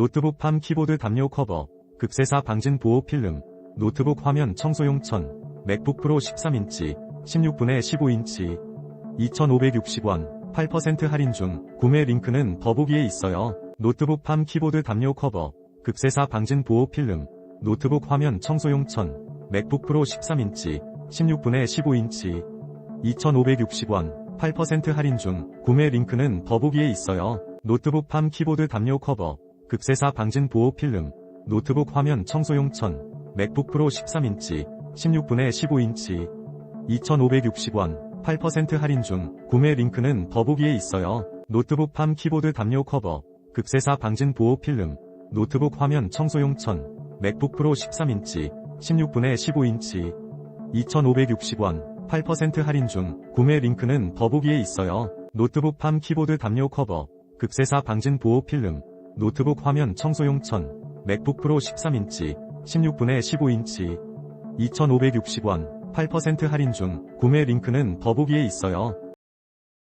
노트북 팜 키보드 담요 커버, 급세사 방진 보호 필름, 노트북 화면 청소용 천, 맥북 프로 13인치, 16분의 15인치, 2,560원, 8% 할인 중, 구매 링크는 더보기에 있어요. 노트북 팜 키보드 담요 커버, 급세사 방진 보호 필름, 노트북 화면 청소용 천, 맥북 프로 13인치, 16분의 15인치, 2,560원, 8% 할인 중, 구매 링크는 더보기에 있어요. 노트북 팜 키보드 담요 커버, 급세사 방진 보호 필름, 노트북 화면 청소용 천, 맥북 프로 13인치, 16분의 15인치, 2,560원, 8% 할인 중, 구매 링크는 더보기에 있어요. 노트북 팜 키보드 담요 커버, 급세사 방진 보호 필름, 노트북 화면 청소용 천, 맥북 프로 13인치, 16분의 15인치, 2,560원, 8% 할인 중, 구매 링크는 더보기에 있어요. 노트북 팜 키보드 담요 커버, 급세사 방진 보호 필름, 노트북 화면 청소용 천, 맥북 프로 13인치, 16분의 15인치, 2,560원, 8% 할인 중, 구매 링크는 더보기에 있어요.